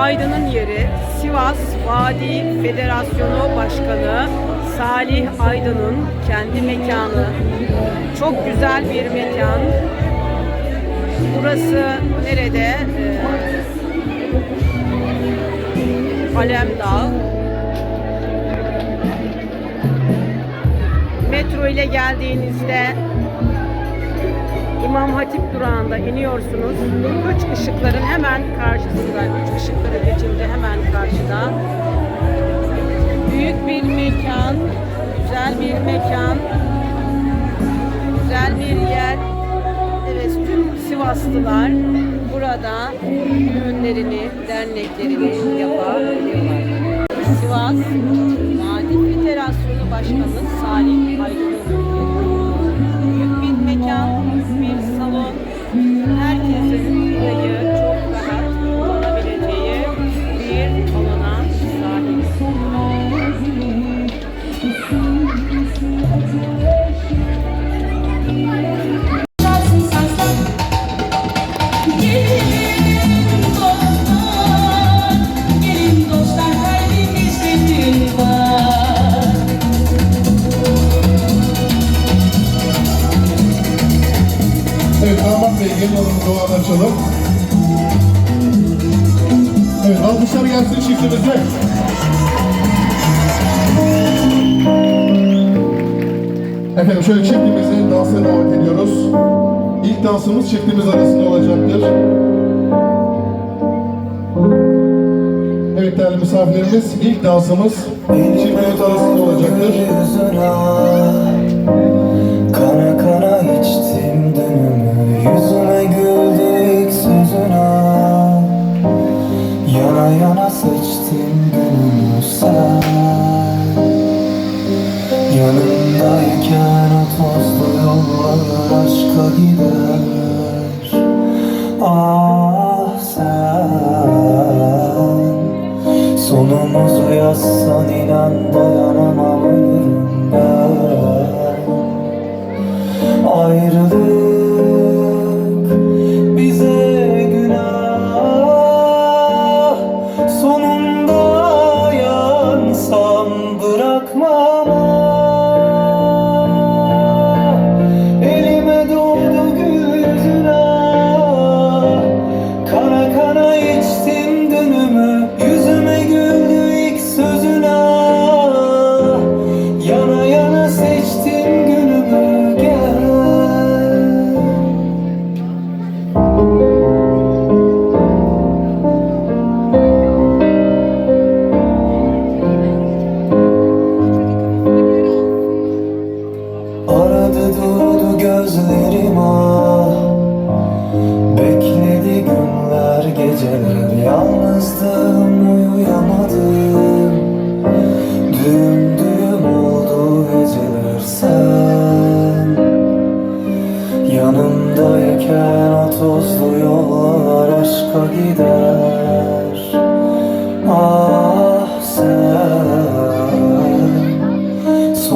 Aydın'ın yeri Sivas Vadi Federasyonu Başkanı Salih Aydın'ın kendi mekanı. Çok güzel bir mekan. Burası nerede? Ee, Alemdağ. Metro ile geldiğinizde İmam Hatip durağında iniyorsunuz. Üç ışıkların hemen karşısında, üç ışıkları geçince hemen karşıda. Büyük bir mekan, güzel bir mekan, güzel bir yer. Evet, tüm Sivaslılar burada düğünlerini, derneklerini yapabiliyorlar. Sivas Vadi Federasyonu Başkanı bir mekan, büyük bir salon. İlk dansımız çiftimiz arasında olacaktır. Evet değerli misafirlerimiz ilk dansımız çiftimiz arasında olacaktır. Kana kana içtim dönümü Yüzüme güldü ilk sözüne Yana yana seçtim günümü sen Yanımdayken o tozlu yollar aşka gider Sonumuzu yazsan inan dayanamam ölürüm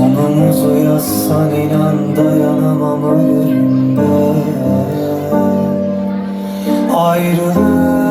Sonumuzu yazsan inan dayanamam ölürüm ben Ayrılık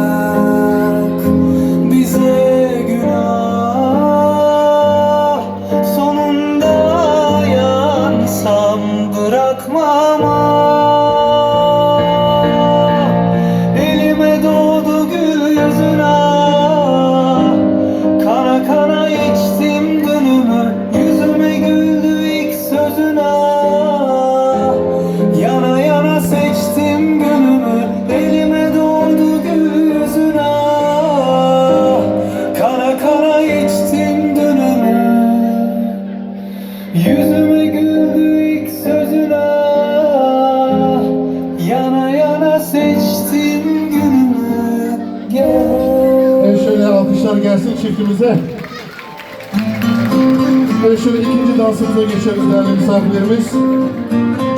dansımıza geçeriz değerli misafirlerimiz.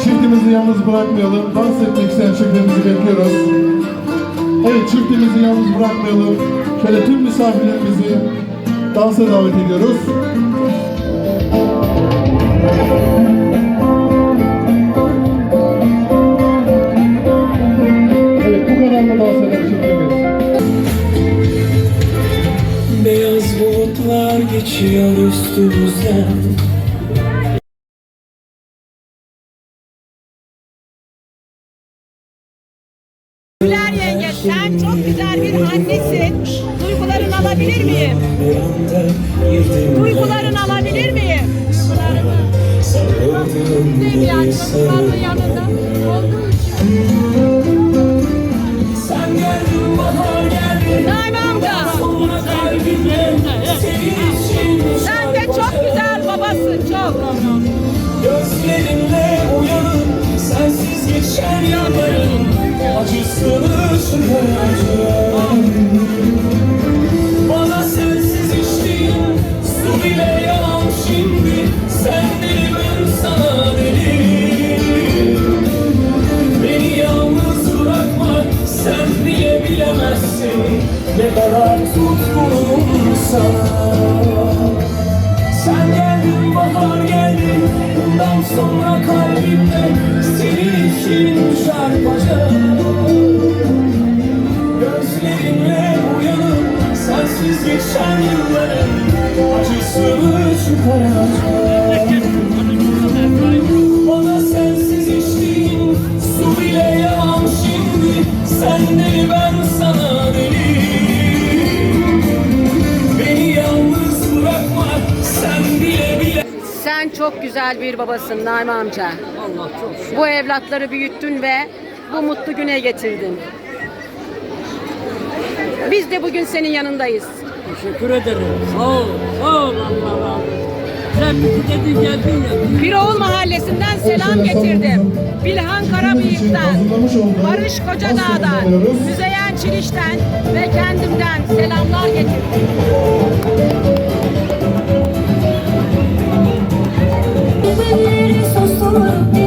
Çiftimizi yalnız bırakmayalım. Dans etmek isteyen çiftlerimizi bekliyoruz. Evet çiftimizi yalnız bırakmayalım. Şöyle tüm misafirlerimizi dansa davet ediyoruz. Babasın çok. Gözlerimle uyanıp sensiz geçen yanların acısını çıkaracağım. Bana sensiz içtiğim su bile yalan şimdi. Sen deli ben sana deli Beni yalnız bırakma sen bile bilemezsin. Ne kadar tutkunum sana kalbimde Senin için çarpacağım Gözlerimle uyanıp Sensiz geçen yılların Acısını çıkaracağım Bana sensiz içtiğin Su bile yalan şimdi. Sen deli ben çok güzel bir babasın Naime amca. Allah çok şükür. Bu evlatları büyüttün ve bu mutlu güne getirdin. Biz de bugün senin yanındayız. Teşekkür ederim. Sağ ol. Sağ ol Allah razı olsun. Sen bizi dedin geldin ya. Biroğul Mahallesi'nden selam getirdim. Bilhan Karabıyık'tan, Barış Kocadağ'dan, Müzeyyen Çiliş'ten ve kendimden selamlar getirdim. Oh.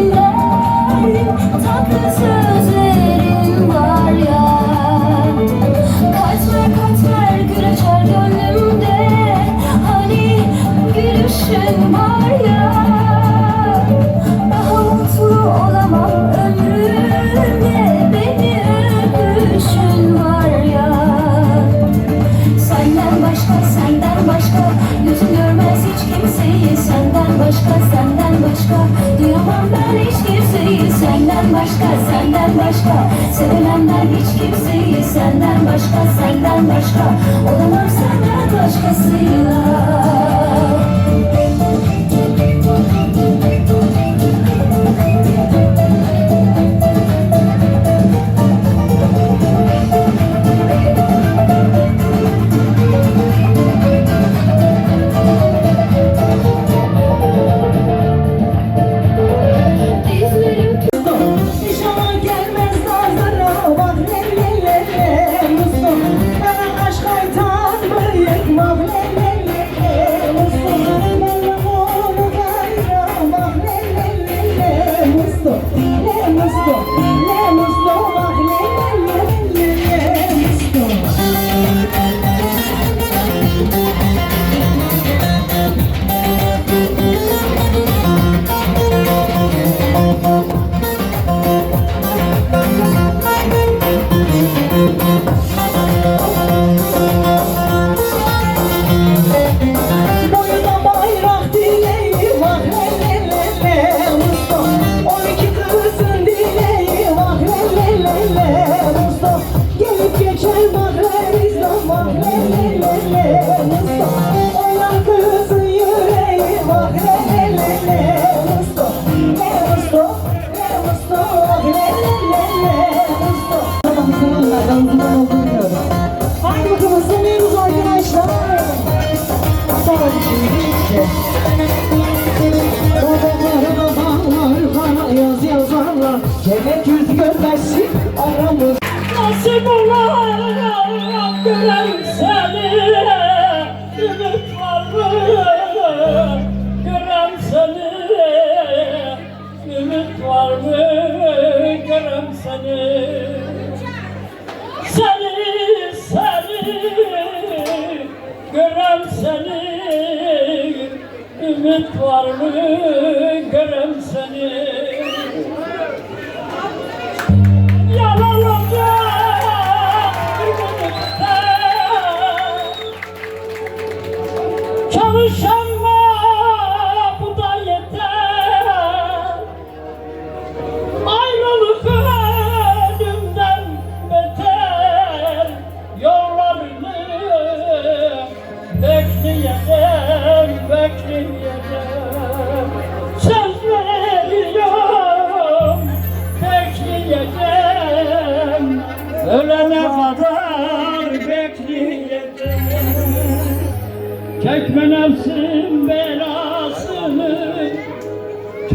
宝宝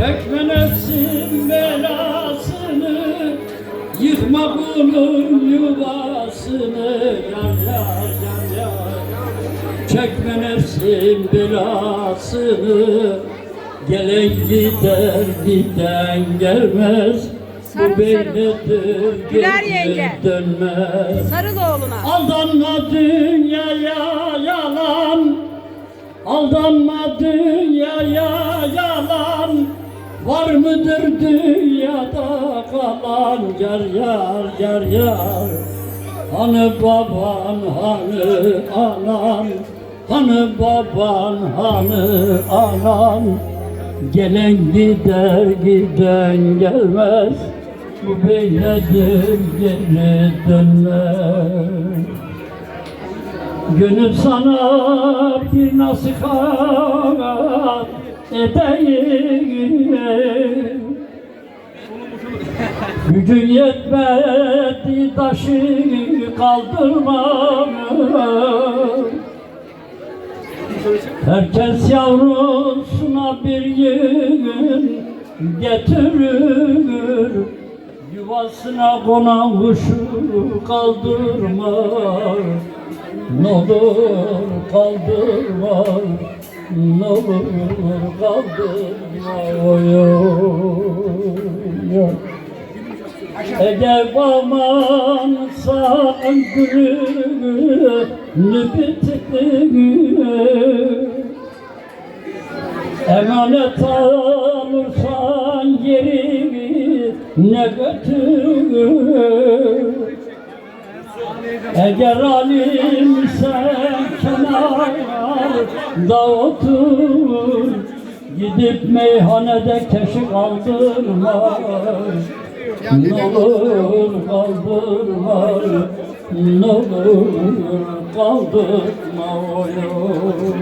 Çekme nefsin belasını Yıkma bunun yuvasını. Yar yar yar yar Çekme nefsin belasını Gelen gider giden gelmez. Sarıl, Bu beyledir Güler yenge. dönmez. Sarıl oğluna. Aldanma dünyaya yalan. Aldanma dünyaya yalan Var mıdır dünyada kalan Yar yar yar yar? Hanı baban hanı anan Hanı baban hanı anan? Gelen gider giden gelmez Bu beyledir geri dönmez. Gönül sana bir nasihat edeyim. Gücün yetmedi taşı kaldırmam Herkes yavrusuna bir gün getirir. Yuvasına konan kuşu kaldırma Ne olur kaldırma Ne olur kaldırma oy, oy, oy. Ege bamansa gülünü bitirdi Emanet alırsan geri ne götür Eğer alimsen kenarda otur. Gidip meyhanede keşik aldırma Ne olur kaldırma Ne olur kaldırma oy oy.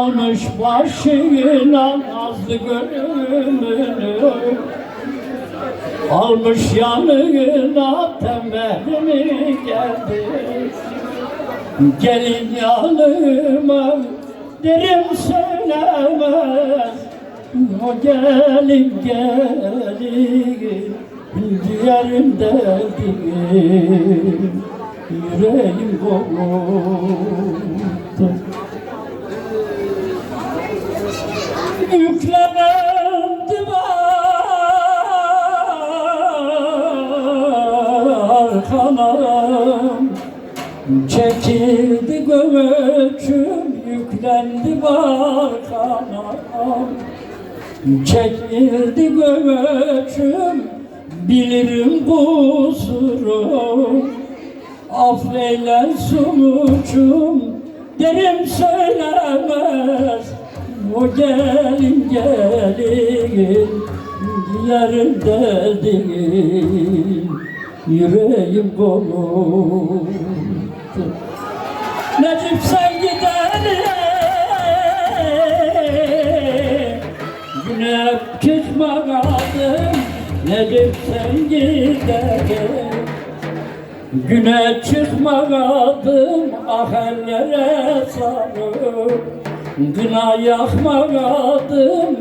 Almış başına nazlı gönlümünü Almış yanına tembelini geldi. Gelin yanıma derim söylemez. O gelin gelin ciğerimde değil Yüreğim koptu arkana Çekildi göğüçüm yüklendi arkana Çekildi göğüçüm bilirim kusurum Affeyle suçum derim söylemez. O gelin gelin yerimde değil Yüreğim koptu Necip sen Yine hep çıkma kaldım. Necip sen gidene Güne çıkmadım ah ellere sarıp Gına yakmadım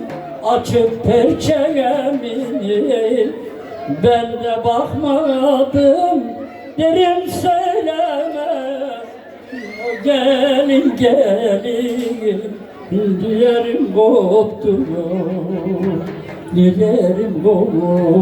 açıp perçemi Ben de bakmadım derim söyleme. Gelin gelin diyerim koptu. Dilerim koptu